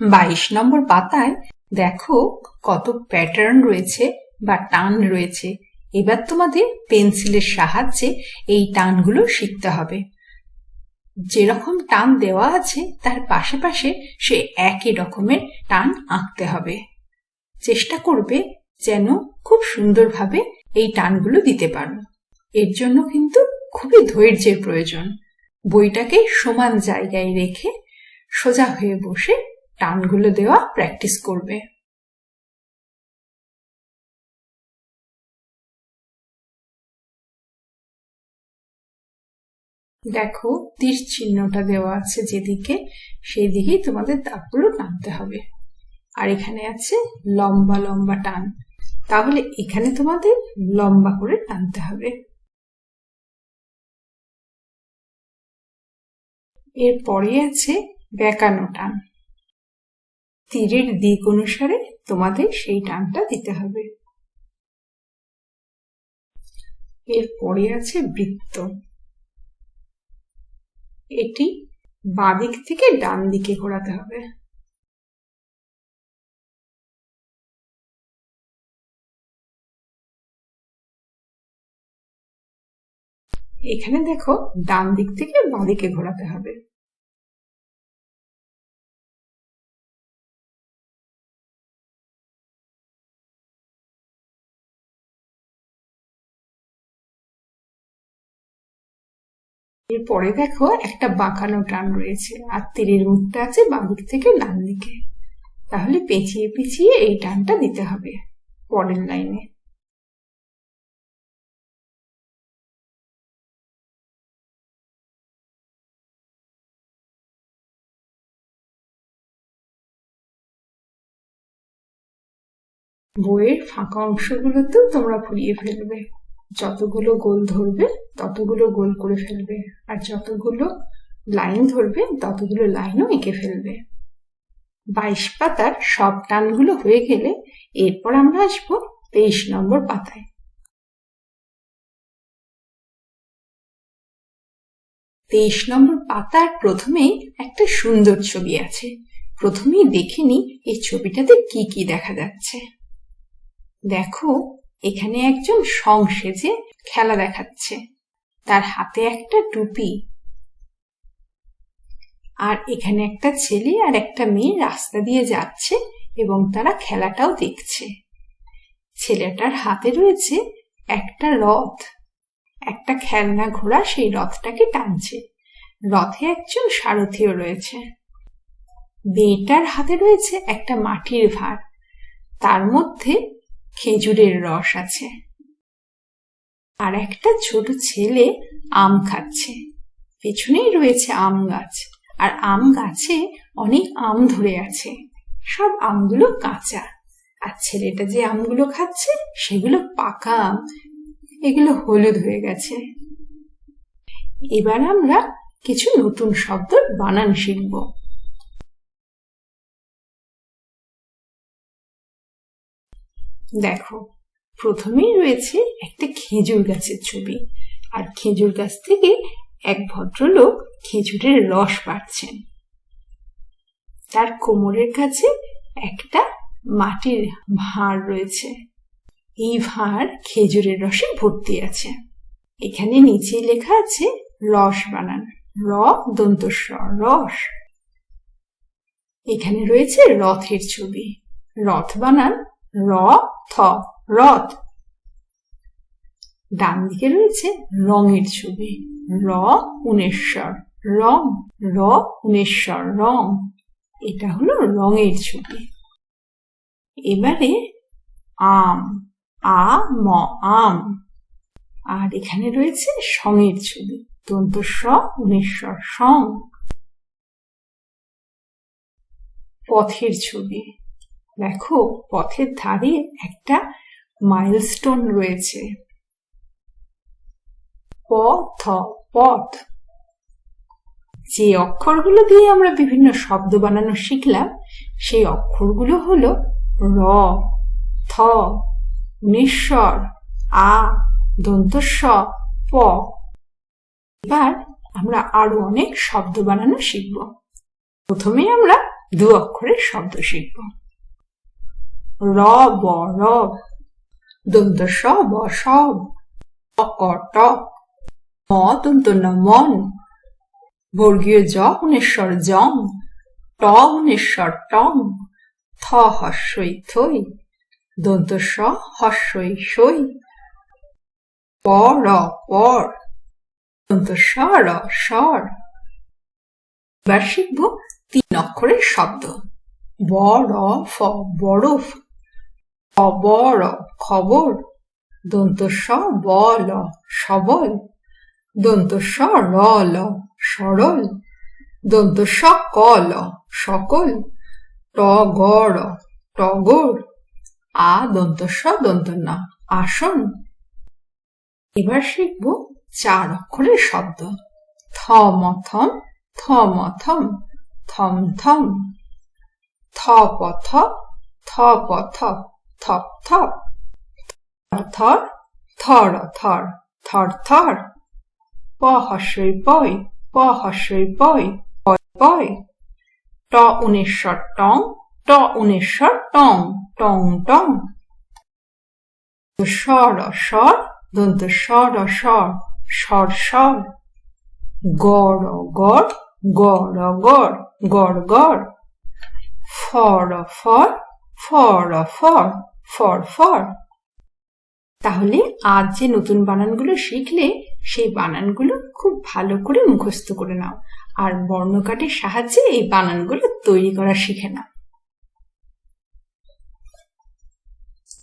বাইশ নম্বর পাতায় দেখো কত প্যাটার্ন রয়েছে বা টান রয়েছে। এবার তোমাদের পেন্সিলের সাহায্যে এই টানগুলো শিখতে হবে। যেরকম টান দেওয়া আছে, তার পাশে সে একই রকমের টান আঁকতে হবে। চেষ্টা করবে যেন খুব সুন্দরভাবে এই টানগুলো দিতে পারো। এর জন্য কিন্তু খুবই ধৈর্যের প্রয়োজন। বইটাকে সমান জায়গায় রেখে সোজা হয়ে বসে টানগুলো দেওয়া প্র্যাকটিস করবে। দেখো, তীর চিহ্নটা দেওয়া আছে যেদিকে সেই দিকেই তোমাদের দাগগুলো টানতে হবে। আর এখানে আছে লম্বা লম্বা টান। তাহলে এখানে তোমাদের লম্বা করে টানতে হবে। এরপরে আছে বেঁকানো টান। তীরের দিক অনুসারে তোমাদের সেই টানটা দিতে হবে। এরপরে আছে বৃত্ত। এটি বাদিক থেকে ডান দিকে ঘোরাতে হবে। এখানে দেখো ডান দিক থেকে বাঁদিকে ঘোরাতে হবে। এরপরে দেখো একটা বাঁকানো টান রয়েছে। আর তীরের মুখটা আছে বাঁদিক থেকে ডান দিকে। তাহলে পেঁচিয়ে পেঁচিয়ে এই টানটা দিতে হবে পরের লাইনে। বইয়ের ফাঁকা অংশগুলোতেও তোমরা ফুরিয়ে ফেলবে। যতগুলো গোল ধরবে, ততগুলো গোল করে ফেলবে। আর যতগুলো লাইন ধরবে, ততগুলো লাইনও এঁকে ফেলবে। বাইশ পাতার সব টানগুলো হয়ে গেলে এরপর আমরা আসব তেইশ নম্বর পাতায়। তেইশ নম্বর পাতার প্রথমেই একটা সুন্দর ছবি আছে। প্রথমেই দেখে নি এই ছবিটাতে কি কি দেখা যাচ্ছে। দেখো এখানে একজন সং সেজে খেলা দেখাচ্ছে। তার হাতে একটা টুপি। আর এখানে একটা ছেলে আর একটা মেয়ে রাস্তা দিয়ে যাচ্ছে এবং তারা খেলাটাও দেখছে। ছেলেটার হাতে রয়েছে একটা রথ। একটা খেলনা ঘোড়া সেই রথটাকে টানছে। রথে একজন সারথিও রয়েছে। মেয়েটার হাতে রয়েছে একটা মাটির ভার। তার মধ্যে খেজুরের রস আছে। আর একটা ছোট ছেলে আম খাচ্ছে। পেছনেই রয়েছে আম গাছ। আর আম গাছে অনেক আম ধরে আছে। সব আমগুলো কাঁচা। আর ছেলেটা যে আমগুলো খাচ্ছে, সেগুলো পাকা আম। এগুলো হলুদ হয়ে গেছে। এবার আমরা কিছু নতুন শব্দ বানান শিখব। দেখো, প্রথমেই রয়েছে একটা খেজুর গাছের ছবি। আর খেজুর গাছ থেকে এক ভদ্রলোক খেজুরের রস পাচ্ছেন তার কোমরের কাছে একটা মাটির ভাঁড় রয়েছে। এই ভাঁড় খেজুরের রসে ভর্তি আছে। এখানে নিচে লেখা আছে, রস বানান। র, দন্তস্ব, রস। এখানে রয়েছে রথের ছবি। রথ বানান র থ রথ। ডান দিকে রয়েছে রঙের ছবি। র, উনেশ্বর। রং, র, উনেশ্বর, রং। এটা হলো রঙের ছবি। এবারে আম, আ, ম, আম। আর এখানে রয়েছে সঙের ছবি। দন্ত স, উনেশ্বর, সং। পথের ছবি। দেখো, পথের ধারে একটা মাইলস্টোন রয়েছে। পথ পথ। যে অক্ষরগুলো দিয়ে আমরা বিভিন্ন শব্দ বানানো শিখলাম, সেই অক্ষরগুলো হলো র, থ নিশ্বর আ দন্তস্ব প। এবার আমরা আরও অনেক শব্দ বানানো শিখব। প্রথমে আমরা দু অক্ষরের শব্দ শিখব। র ব রব দন্ত স ব সব অক টক ম দন্ত ন মন বর্গীয় জ উনেশ্বর জং ট উনেশ্বর টং থ হস্যই থই দন্ত স হস্যই সই প র পর দন্ত স র স্বর এবার শিখব তিন অক্ষরের শব্দ ব ফ বরফ অবর খবর। দন্ত স ব ল সবল। দন্ত স র ল সরল। দন্ত স ক ল সকল। ট গ র টগর। আ দন্ত স দন্ত না আসন। এবার শিখব চার অক্ষরের শব্দ। থ মথম থম মথম থম থম থ পথ থ পথ থপ থপ থর থর থর থর থর প হস্যই পয়, প হস্যই পয় পয় পয়। ট উনেশ্বর টং, ট উনেশ্বর টং টং টং। স্বর স্বর দন্ত স্বর স্বর স্বর স্বর গড় গড় গড় গড়। গড় গড় ফর ফর ফর ফর ফর ফর। তাহলে আজ যে নতুন বানানগুলো শিখলে, সেই বানানগুলো খুব ভালো করে মুখস্থ করে নাও। আর বর্ণকাটের সাহায্যে এই বানানগুলো তৈরি করা শিখে নাও।